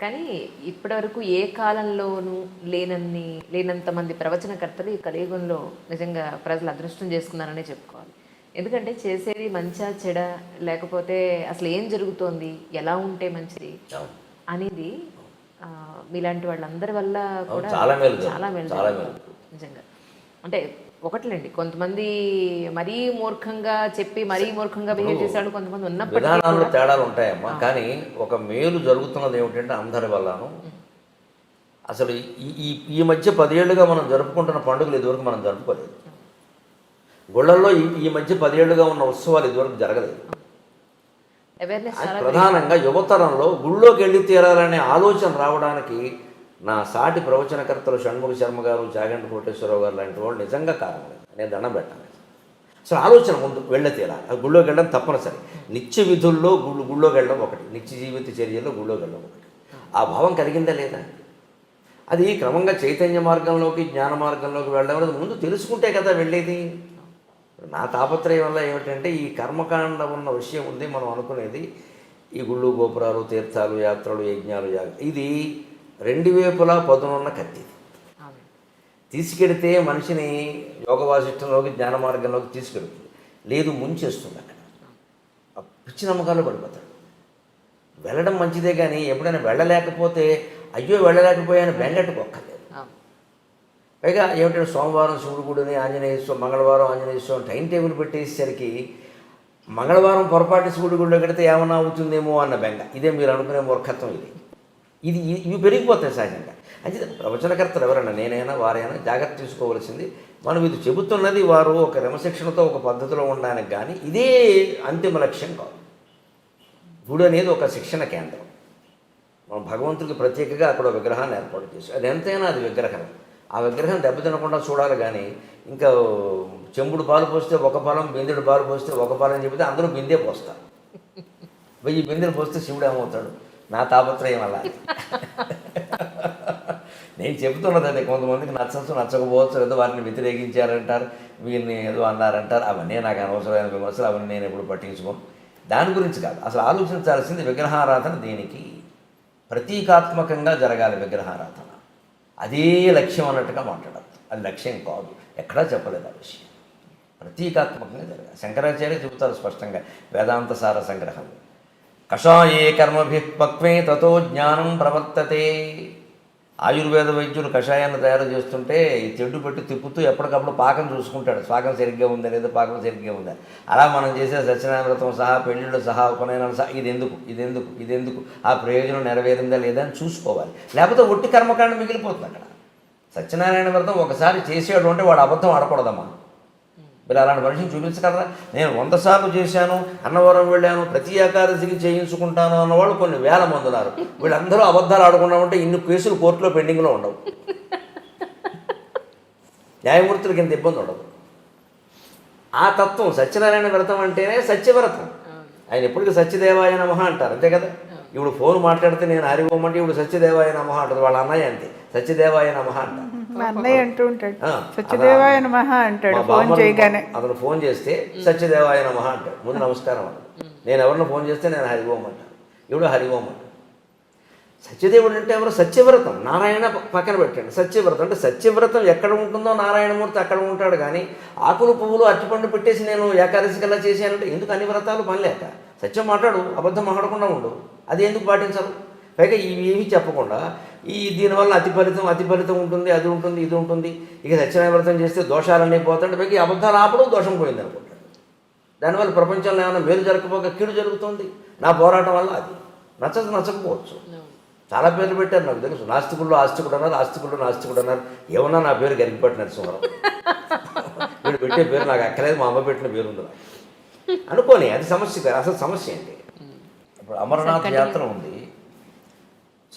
కానీ ఇప్పటివరకు ఏ కాలంలోనూ లేనన్ని లేనంత మంది ప్రవచనకర్తలు ఈ కలియుగంలో నిజంగా ప్రజలు అదృష్టం చేసుకున్నారనే చెప్పుకోవాలి ఎందుకంటే చేసేది మంచా చెడ లేకపోతే అసలు ఏం జరుగుతోంది ఎలా ఉంటే మంచిది. అనేది మీలాంటి వాళ్ళందరి వల్ల కూడా చాలా మేలు. చాలా మేలు. నిజంగా అంటే ఒకట్లేండి. కొంతమంది మరీ మూర్ఖంగా చెప్పి మరీ మూర్ఖంగా బిహేవ్ చేసేవాళ్ళు కొంతమంది ఉన్నప్పటికీ విధానాల్లో తేడాలు ఉంటాయమ్మా. కానీ ఒక మేలు జరుగుతున్నది ఏమిటంటే అందరి వల్లను అసలు ఈ ఈ మధ్య పదేళ్ళుగా మనం జరుపుకుంటున్న పండుగలు ఇదివరకు మనం జరుపుకోలేదు. గుళ్ళల్లో ఈ మధ్య పదేళ్ళుగా ఉన్న ఉత్సవాలు ఇదివరకు జరగలేదు. ప్రధానంగా యువతరంలో గుళ్ళోకి వెళ్ళి తీరాలనే ఆలోచన రావడానికి నా సాటి ప్రవచనకర్తలు షణ్ముఖ శర్మ గారు జాగంటి కోటేశ్వరరావు గారు లాంటి వాళ్ళు నిజంగా కారణం నేను దండం పెట్టాను అసలు ఆలోచన ముందు వెళ్ళ తీరాలి. ఆ గుళ్ళోకి వెళ్ళడం తప్పనిసరి. నిత్య విధుల్లో గుళ్ళు గుళ్ళోకి వెళ్ళడం ఒకటి. నిత్య జీవిత చర్యల్లో గుళ్ళోకి వెళ్ళడం ఒకటి. ఆ భావం కలిగిందా లేదా? అది క్రమంగా చైతన్య మార్గంలోకి జ్ఞాన మార్గంలోకి వెళ్ళడం అనేది ముందు తెలుసుకుంటే కదా వెళ్ళేది. నా తాపత్రయం వల్ల ఏమిటంటే ఈ కర్మకాండ ఉన్న విషయం ఉంది మనం అనుకునేది. ఈ గుళ్ళు గోపురాలు తీర్థాలు యాత్రలు యజ్ఞాలు యాగ. ఇది రెండు వైపులా పదునున్న కత్తి తీసుకెడితే మనిషిని యోగ వాసిష్టంలోకి జ్ఞాన మార్గంలోకి తీసుకెడుతుంది. లేదు ముంచేస్తుంది అక్కడ. ఆ పిచ్చి నమ్మకాలు పడిపోతాడు. వెళ్ళడం మంచిదే కానీ ఎప్పుడైనా వెళ్ళలేకపోతే అయ్యో వెళ్ళలేకపోయాను బెంగట్టుకోక్కర్లేదు. పైగా ఏమిటంటే సోమవారం శివుడు గుడిని ఆంజనేయ స్వామి మంగళవారం ఆంజనేయ స్వామి టైం టేబుల్ పెట్టేసరికి మంగళవారం పొరపాటు శివుడి గుడిలో కడితే ఏమన్నా అవుతుందేమో అన్న బెంగ. ఇదే మీరు అనుకునే మూర్ఖత్వం ఇది. ఇది ఇవి పెరిగిపోతాయి సహజంగా. అంటే ప్రవచనకర్తలు ఎవరైనా నేనైనా వారైనా జాగ్రత్త తీసుకోవాల్సింది మనం ఇది చెబుతున్నది వారు ఒక క్రమశిక్షణతో ఒక పద్ధతిలో ఉండడానికి కానీ ఇదే అంతిమ లక్ష్యం కాదు. గుడి అనేది ఒక శిక్షణ కేంద్రం. మనం భగవంతుడికి ప్రత్యేకంగా అక్కడ విగ్రహాన్ని ఏర్పాటు చేసి అది ఎంతైనా అది విగ్రహం. ఆ విగ్రహం దెబ్బతినకుండా చూడాలి కానీ ఇంకా చెంబుడు పాలు పోస్తే ఒక పాలం బిందెడు పాలు పోస్తే ఒక పాలం చెబితే అందరూ బిందే పోస్తారు. వెయ్యి బిందెలు పోస్తే శివుడు ఏమవుతాడు? నా తాపత్రయం అలా. నేను చెబుతున్నది అదే కొంతమందికి నచ్చచ్చు నచ్చకపోవచ్చు లేదో వారిని వ్యతిరేకించారంటారు వీరిని ఏదో అన్నారంటారు అవన్నీ నాకు అనవసరమైన విమర్శలు అవన్నీ నేను ఎప్పుడు పట్టించుకోను. దాని గురించి కాదు అసలు ఆలోచించాల్సింది విగ్రహారాధన దీనికి? ప్రతీకాత్మకంగా జరగాలి విగ్రహారాధన. అదే లక్ష్యం అన్నట్టుగా మాట్లాడద్దు అది లక్ష్యం కాదు. ఎక్కడా చెప్పలేదు ఆ విషయం. ప్రతీకాత్మకంగా జరగాలి. శంకరాచార్య చెబుతారు స్పష్టంగా వేదాంత సార సంగ్రహం కషాయే కర్మభి పక్వే తతో జ్ఞానం ప్రవర్తతే. ఆయుర్వేద వైద్యులు కషాయాన్ని తయారు చేస్తుంటే ఈ తెడ్డు పెట్టి తిప్పుతూ ఎప్పటికప్పుడు పాకం చూసుకుంటాడు. పాకం సరిగ్గా ఉందా లేదా? పాకం సరిగ్గా ఉందా? అలా మనం చేసే సత్యనారాయణ వ్రతం సహా పెళ్ళిళ్ళు సహా ఉపనయనాలు సహా ఇది ఎందుకు ఇది ఎందుకు ఇది ఎందుకు ఆ ప్రయోజనం నెరవేరిందా లేదా అని చూసుకోవాలి. లేకపోతే ఒట్టి కర్మకాండ మిగిలిపోతుంది అక్కడ. సత్యనారాయణ వ్రతం ఒకసారి చేసేటువంటి అంటే వాడు అబద్ధం ఆడకూడదమ్మా. మీరు అలాంటి మనిషిని చూపించగలరా నేను వంద సార్లు చేశాను అన్నవరం వెళ్ళాను ప్రతి ఏకాదశికి చేయించుకుంటాను అన్నవాళ్ళు కొన్ని వేల మంది ఉన్నారు. వీళ్ళందరూ అబద్ధాలు ఆడకుండా ఉంటే ఇన్ని కేసులు కోర్టులో పెండింగ్లో ఉండవు. న్యాయమూర్తులకి ఇంత ఇబ్బంది ఉండదు. ఆ తత్వం సత్యనారాయణ వ్రతం అంటేనే సత్యవ్రతం. ఆయన ఎప్పటికీ సత్యదేవాయ నమః అంటారు అంతే కదా? ఇప్పుడు ఫోన్ మాట్లాడితే నేను అంటే ఇప్పుడు సత్యదేవాయ నమః అంటారు వాళ్ళ అన్నయ్య అంతే. సత్యదేవాయ నమః అంటారు. మా అన్నయ్య అంటూ ఉంటాడు. సత్యదేవాయ నమః అంటాడు. ఫోన్ చేయగానే. అతను ఫోన్ చేస్తే సత్యదేవాయ నమః అంటాడు. ముందు నమస్కారం అంటాడు నేను ఎవరిని ఫోన్ చేస్తే నేను హరి ఓం అంటాను ఇప్పుడు హరి ఓం అంటాడు సత్యదేవుడు అంటే ఎవరు? సత్యవ్రతం. నారాయణ పక్కన పెట్టండి. సత్యవ్రతం అంటే సత్యవ్రతం ఎక్కడ ఉంటుందో నారాయణమూర్తి అక్కడ ఉంటాడు కానీ ఆకులు పువ్వులు అరటిపండు పెట్టేసి నేను ఏకాదశి కల్లా చేశానంటే ఎందుకు అన్ని వ్రతాలు పని లేక? సత్యం మాట్లాడు. అబద్ధం మాట్లాడకుండా ఉండు. అది ఎందుకు పాటించరు? పైగా ఇవి ఏమీ చెప్పకుండా ఈ దీనివల్ల అతి ఫలితం అతి ఫలితం ఉంటుంది అది ఉంటుంది ఇది ఉంటుంది. ఇక సత్యనారాయణ వ్రతం చేస్తే దోషాలన్నీ పోతాయి పైగా ఈ అబద్ధాలు ఆపడం దోషం పోయింది అనుకుంటాడు దానివల్ల ప్రపంచంలో ఏమైనా మేలు జరగకపోక కీడు జరుగుతుంది. నా పోరాటం వల్ల అది. నచ్చదు నచ్చకపోవచ్చు. చాలా పేర్లు పెట్టారు నాకు తెలుసు. నాస్తికుల్లో ఆస్తికుడు అన్నారు ఆస్తికుల్లో నాస్తికుడు అన్నారు. ఏమన్నా నా పేరు గరిగిపట్టి నరసింహరావు వీడు పెట్టే పేరు నాకు అక్కలేదు మా అమ్మ పెట్టిన పేరు ఉంది నాకు. అనుకోని అది సమస్య కాదు. అసలు సమస్య ఏంటి? ఇప్పుడు అమరనాథ్ యాత్ర ఉంది.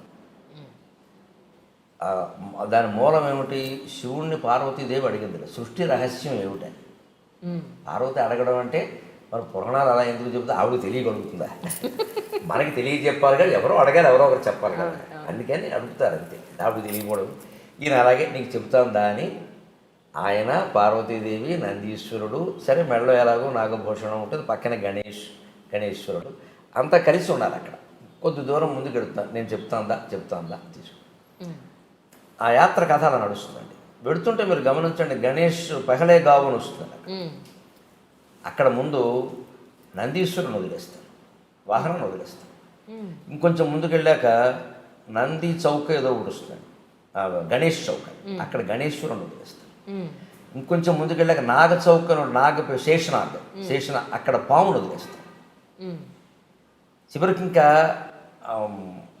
ఆ, దాని మూలం ఏమిటి? శివుణ్ణి పార్వతీదేవి అడిగింది సృష్టి రహస్యం ఏమిటని. పార్వతి అడగడం అంటే మరి పురాణాలు అలా ఎందుకు చెబుతా? ఆవిడ తెలియగలుగుతుందా? మనకి తెలియజెప్పాలి కదా ఎవరో అడగాలి ఎవరో ఒకరు చెప్పాలి కదా. అందుకని అడుగుతారు అంతే. ఆవిడ తెలియకూడదు. ఈయన అలాగే నీకు చెప్తాందా అని ఆయన పార్వతీదేవి నందీశ్వరుడు సరే మెడలో ఎలాగో నాగభూషణం ఉంటుంది పక్కన గణేష్ గణేశ్వరుడు అంతా కలిసి ఉండాలి అక్కడ. కొద్ది దూరం ముందుకు వెళ్తాను నేను చెప్తాందా? చెప్తాందా? తీసుకు. ఆ యాత్ర కథ అలా నడుస్తుందండి. వెడుతుంటే మీరు గమనించండి గణేష్ పహలే గావుని వస్తుంది. అక్కడ ముందు నందీశ్వరుని వదిలేస్తాను వాహనం వదిలేస్తాను. ఇంకొంచెం ముందుకు వెళ్ళాక నంది చౌక ఏదో ఒకటి వస్తుంది ఆ, గణేష్ చౌక. అక్కడ గణేశ్వరుని వదిలేస్తాను. ఇంకొంచెం ముందుకు వెళ్ళాక నాగ చౌకను నాగ శేషనాగ. శేషన అక్కడ పామును వదిలేస్తాను. చివరికి ఇంకా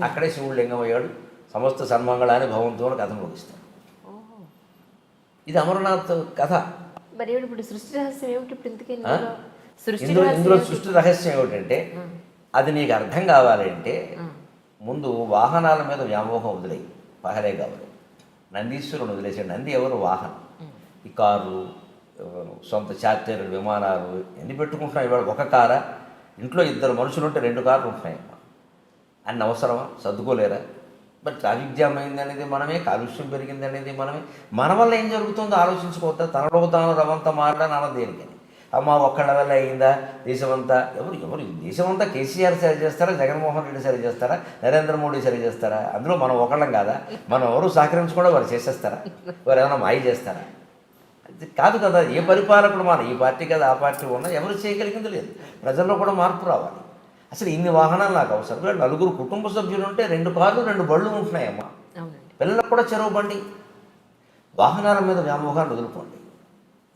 అక్కడే శివుడు లింగమయ్యాడు సమస్త సన్మంగళాన్ని భవంతో అని కథ ముగిస్తాడు. ఇది అమరనాథ్ కథ. మరి ఇప్పుడు సృష్టి రహస్యం ఏమిటి ఇప్పుడు ఇంతకీ ఆ? ఇందులో? సృష్టి ఇందులో? సృష్టి రహస్యం ఏమిటంటే అది నీకు అర్థం కావాలంటే ముందు వాహనాల మీద వ్యామోహం వదిలేయి. పహలే కావాలి నందీశ్వరుడు వదిలేసాడు నంది ఎవరు? వాహనం. ఈ కార్లు ఎవరు సొంత చార్టర్లు విమానాలు ఎన్ని పెట్టుకుంటున్నాయి ఇవాళ ఒక కారా? ఇంట్లో ఇద్దరు మనుషులు ఉంటే రెండు కార్లు ఉంటున్నాయమ్మా. అన్ని అవసరమా? సర్దుకోలేరా? మరి ట్రాఫిక్ జామ్ అయింది అనేది మనమే కాలుష్యం పెరిగింది అనేది మనమే. మన వల్ల ఏం జరుగుతుందో ఆలోచించుకోవద్దా? తనలో తాను రవంతా మారడా అన్నది దేనికని? అమ్మ ఒక్కళ్ళ వల్ల అయిందా? దేశమంతా ఎవరు ఎవరు దేశమంతా కేసీఆర్ సరి చేస్తారా? జగన్మోహన్ రెడ్డి సరి చేస్తారా? నరేంద్ర మోడీ సరి చేస్తారా? అందులో మనం ఒకళ్ళం కాదా? మనం ఎవరు సహకరించకుండా వారు చేసేస్తారా? వారు ఏమైనా మాయ చేస్తారా? అది కాదు కదా ఏ పరిపాలకుడు మన ఈ పార్టీ కదా ఆ పార్టీ ఉన్నా ఎవరు చేయగలిగింది లేదు. ప్రజల్లో కూడా మార్పు రావాలి. అసలు ఇన్ని వాహనాలు నాకు అవసరం. నలుగురు కుటుంబ సభ్యులు ఉంటే రెండు కార్లు రెండు బళ్ళు ఉంటున్నాయమ్మా. పిల్లలకు కూడా చెరువు బండి. వాహనాల మీద వ్యామోహాన్ని వదులుకోండి.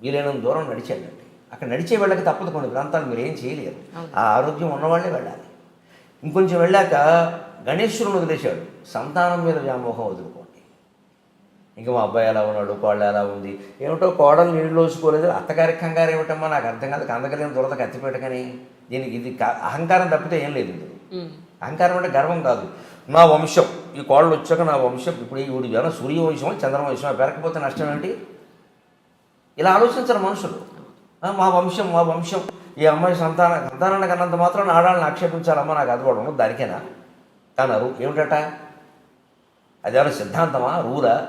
వీలైనంత దూరం నడిచేయండి. అక్కడ నడిచే వెళ్ళక తప్పదు కొన్ని ప్రాంతాలు మీరు ఏం చేయలేరు. ఆ ఆరోగ్యం ఉన్నవాళ్ళే వెళ్ళాలి. ఇంకొంచెం వెళ్ళాక గణేశ్వరుని వదిలేశాడు. సంతానం మీద వ్యామోహం వదులుకోండి ఇంకా మా అబ్బాయి ఎలా ఉన్నాడు కోళ్ళు ఎలా ఉంది? ఏమిటో కోడలు నీళ్ళు లోసుకోలేదు అత్తగారి కంగారు ఏమిటమ్మా? నాకు అర్థం కాదు. కందకలేని దురద కత్తిపెట్టకని దీనికి ఇది అహంకారం తప్పితే ఏం లేదు ఇందులో. ఉమ్. అహంకారం అంటే గర్వం కాదు. నా వంశం ఈ కోళ్ళు వచ్చాక నా వంశం ఇప్పుడు ఈ ఊడి జనం సూర్యవంశం చంద్రవంశం పెరగకపోతే నష్టం ఏంటి? ఇలా ఆలోచించరు మనుషులు. మా వంశం మా వంశం. ఈ అమ్మాయి సంతాన సంతానాన్ని కన్నంత మాత్రం ఆడాలని ఆక్షేపించాలమ్మా నాకు అది కూడా ఉండదు. దానికేనా? అన్నారు ఏమిటట? అదేమైనా సిద్ధాంతమా? రూరా?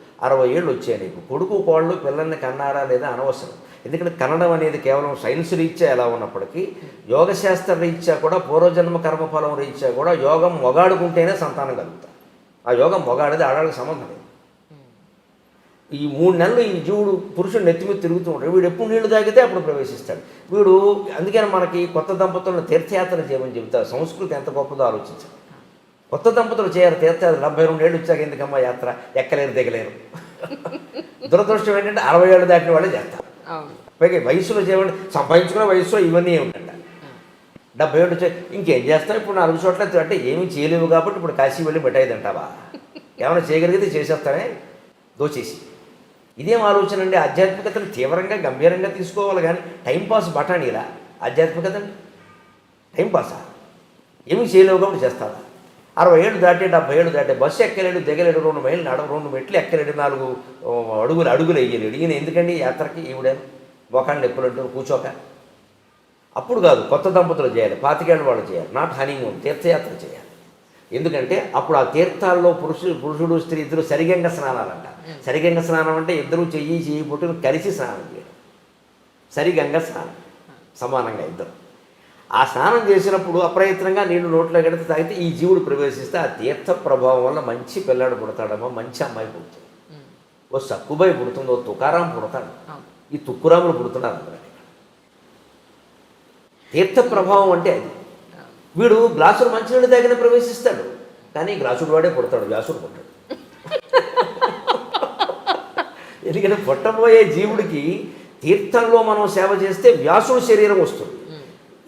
అరవై ఏళ్ళు వచ్చాయి నీకు. కొడుకు కోళ్ళు పిల్లల్ని కన్నారా లేదా అనవసరం. ఎందుకంటే కన్నడం అనేది కేవలం సైన్స్ రీత్యా ఎలా ఉన్నప్పటికీ యోగశాస్త్ర రీత్యా కూడా పూర్వజన్మ కర్మఫలం రీత్యా కూడా యోగం మొగాడుకుంటేనే సంతానం కలుగుతారు ఆ యోగం మొగాడిది ఆడాళ్ళకి సంబంధం లేదు. ఈ మూడు నెలలు ఈ జీవుడు పురుషుడు నెత్తిమీద తిరుగుతూ ఉంటాడు. వీడు ఎప్పుడు నీళ్ళు తాగితే అప్పుడు ప్రవేశిస్తాడు. వీడు అందుకని మనకి కొత్త దంపతులను తీర్థయాత్ర చేయమని చెబుతారు. సంస్కృతి ఎంత గొప్పదో ఆలోచించాలి కొత్త దంపతులు చేయరు తీర్థయాత్ర. డెబ్బై రెండు ఏళ్ళు వచ్చాక ఎందుకమ్మా యాత్ర? ఎక్కలేరు దిగలేరు. దురదృష్టం ఏంటంటే అరవై ఏళ్ళు దాటిన వాళ్ళే చేస్తారు. పైగా వయసులో చేయండి సంపాదించుకున్న వయసులో ఇవన్నీ ఏమిటంట డెబ్బై ఏడు వచ్చాయి ఇంకేం చేస్తావు ఇప్పుడు నాలుగు చోట్ల అంటే ఏమీ చేయలేవు కాబట్టి ఇప్పుడు కాశీ వెళ్ళి మిఠాయి తింటావా? ఏమైనా చేయగలిగితే చేసేస్తానే? దోచేసి. ఇదేం ఆలోచన అండి? ఆధ్యాత్మికతను తీవ్రంగా గంభీరంగా తీసుకోవాలి కానీ టైంపాస్ బఠానీలా? ఆధ్యాత్మికత టైంపాసా ఏమీ చేయలేవు కాబట్టి చేస్తావా? అరవై ఏళ్ళు దాటి డెబ్బై ఏళ్ళు దాటి బస్సు ఎక్కలేడు దిగలేడు రెండు మైళ్ళు నడవ రెండు మెట్లు ఎక్కలేడు నాలుగు అడుగులు అడుగులు వేయలేడు. ఈయన ఎందుకండి? యాత్రకి ఈవిడేను ఒకళ్ళు ఎప్పుడు కూర్చోక. అప్పుడు కాదు కొత్త దంపతులు చేయాలి పాతికేళ్ళ వాళ్ళు చేయాలి నాట్ హనీమూన్ తీర్థయాత్ర చేయాలి. ఎందుకంటే అప్పుడు ఆ తీర్థాల్లో పురుషుడు పురుషుడు స్త్రీ ఇద్దరు సరిగంగ స్నానాలు అంట సరిగంగ స్నానం అంటే ఇద్దరు చెయ్యి చెయ్యి పుట్టుకుని కలిసి స్నానం చేయడం. సరిగంగ స్నానం. సమానంగా ఇద్దరు. ఆ స్నానం చేసినప్పుడు అప్రయత్నంగా నీళ్ళు నోట్లో కడితే తాగితే ఈ జీవుడు ప్రవేశిస్తే ఆ తీర్థ ప్రభావం వల్ల మంచి పిల్లాడు పుడతాడమ్మా మంచి అమ్మాయి పుడుతుంది. ఓ సక్కుబాయి పుడుతుంది ఓ తుకారాం పుడతాడు. ఈ తుక్కురాములు పుడుతున్నారు అందరూ తీర్థ ప్రభావం అంటే అది. వీడు గ్లాసులు మంచినీళ్ళు తాగిన ప్రవేశిస్తాడు కానీ గ్లాసుడు వాడే పుడతాడు వ్యాసుడు పుట్టాడు. ఎందుకంటే పుట్టబోయే జీవుడికి తీర్థంలో మనం సేవ చేస్తే వ్యాసుడు శరీరం వస్తుంది.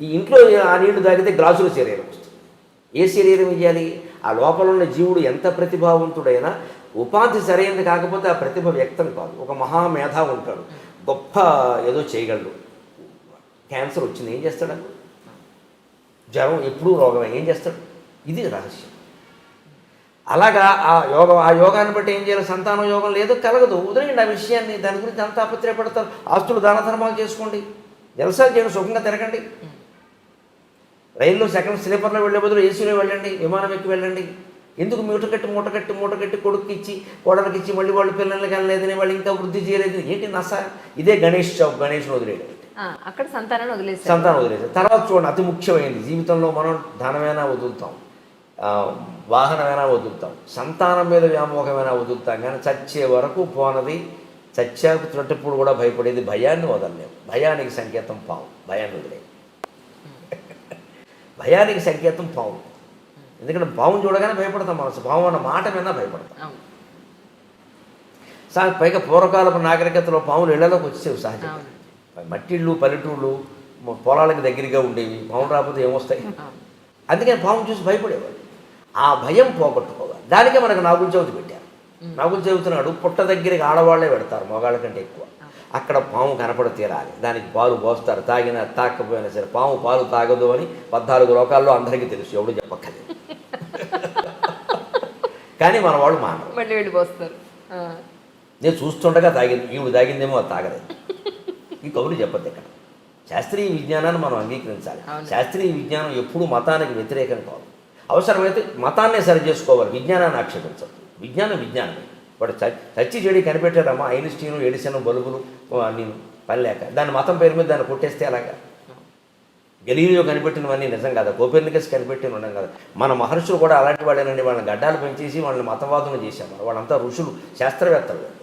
ఈ ఇంట్లో ఆ నీళ్ళు తాగితే గ్లాసుల శరీరం వస్తుంది. ఏ శరీరం ఇవ్వాలి ఆ లోపల ఉన్న జీవుడు ఎంత ప్రతిభావంతుడైనా ఉపాధి సరైనది కాకపోతే ఆ ప్రతిభ వ్యక్తం కాదు. ఒక మహామేధ ఉంటాడు. గొప్ప ఏదో చేయగలడు. క్యాన్సర్ వచ్చింది ఏం చేస్తాడు? జ్వరం ఎప్పుడూ రోగమే ఏం చేస్తాడు? ఇది రహస్యం. అలాగా ఆ యోగం ఆ యోగాన్ని బట్టి ఏం చేయాలి? సంతాన యోగం లేదు కలగదు. వదిలేయండి ఆ విషయాన్ని. దాని గురించి అంత ఆపత్రయపడతారు ఆస్తులు దాన ధర్మాలు చేసుకోండి. జలసాలు చేయండి సుఖంగా తిరగండి. రైల్లో సెకండ్ స్లీపర్లో వెళ్ళే బదులు ఏసీలో వెళ్ళండి విమానం ఎక్కి వెళ్ళండి. ఎందుకు మూట కట్టి మూట కట్టి మూట కట్టి కొడుకు ఇచ్చి కోడలికి ఇచ్చి మళ్ళీ వాళ్ళు పిల్లలకి వెళ్ళలేదని వాళ్ళు ఇంకా వృద్ధి చేయలేదు? ఏంటి నస? ఇదే గణేష్ చౌక్ గణేష్ వదిలేయడం ఆ, అక్కడ సంతానాన్ని వదిలేస్తారు సంతానం వదిలేసాం తర్వాత చూడండి అతి ముఖ్యమైనది. జీవితంలో మనం ధనమైనా వదులుతాం. వాహనమైనా వదులుతాం. సంతానం మీద వ్యామోహమైనా వదులుతాం. కానీ చచ్చే వరకు పోనది. చచ్చాకు త్రొట్టప్పుడు కూడా భయపడేది భయాన్ని వదలలేము భయానికి సంకేతం పావు. భయాన్ని వదిలే. భయానికి సంకేతం పావు ఎందుకంటే పావును చూడగానే భయపడతాం మనసు. పావు అన్న మాట మీద భయపడతాం. సా పైగా పూర్వకాలపు నాగరికతలో పాములు ఇళ్ళలోకి వచ్చేవి సహజంగా. మట్టిళ్ళు పల్లెటూళ్ళు పొలాలకు దగ్గరగా ఉండేవి. పాము రాకపోతే ఏమొస్తాయి? అందుకని పాము చూసి భయపడేవాడు ఆ భయం పోగొట్టుకోవాలి. దానికే మనకు నాగుల చవితి పెట్టారు. నాగుల చవితి నాడు పుట్ట దగ్గరికి ఆడవాళ్ళే పెడతారు మగాళ్ళ కంటే ఎక్కువ. అక్కడ పాము కనపడ తీరాలి. దానికి పాలు పోస్తారు. తాగినా తాకపోయినా సరే పాము పాలు తాగదు అని పద్నాలుగు లోకాల్లో అందరికీ తెలుసు. ఎవడు చెప్పక్కర్లేదు. కానీ మన వాళ్ళు మానరు. మళ్ళీ వెళ్ళిపోస్తారు నేను చూస్తుండగా తాగింది. ఈవిడ తాగిందేమో అది తాగలేదు. ఈ కబుర్లు చెప్పద్దు ఇక్కడ. శాస్త్రీయ విజ్ఞానాన్ని మనం అంగీకరించాలి. శాస్త్రీయ విజ్ఞానం ఎప్పుడూ మతానికి వ్యతిరేకం కాదు. అవసరమైతే మతాన్నే సరి చేసుకోవాలి. విజ్ఞానాన్ని ఆక్షేపించదు విజ్ఞానం విజ్ఞానమే. వాడు చచ్చి చెడి కనిపెట్టారమ్మా ఐన్స్టీను ఎడిసన్ బల్బులు నేను పని లేక దాని మతం పేరు మీద దాన్ని కొట్టేస్తే అలాగా గలీలియో కనిపెట్టినవన్నీ నిజం కదా? కోపెర్నికస్ కనిపెట్టిన ఉండం కదా? మన మహర్షులు కూడా అలాంటి వాళ్ళేనండి వాళ్ళని గడ్డాలు పెంచేసి వాళ్ళని మతవాదులు చేశాము వాళ్ళంతా ఋషులు శాస్త్రవేత్తలు.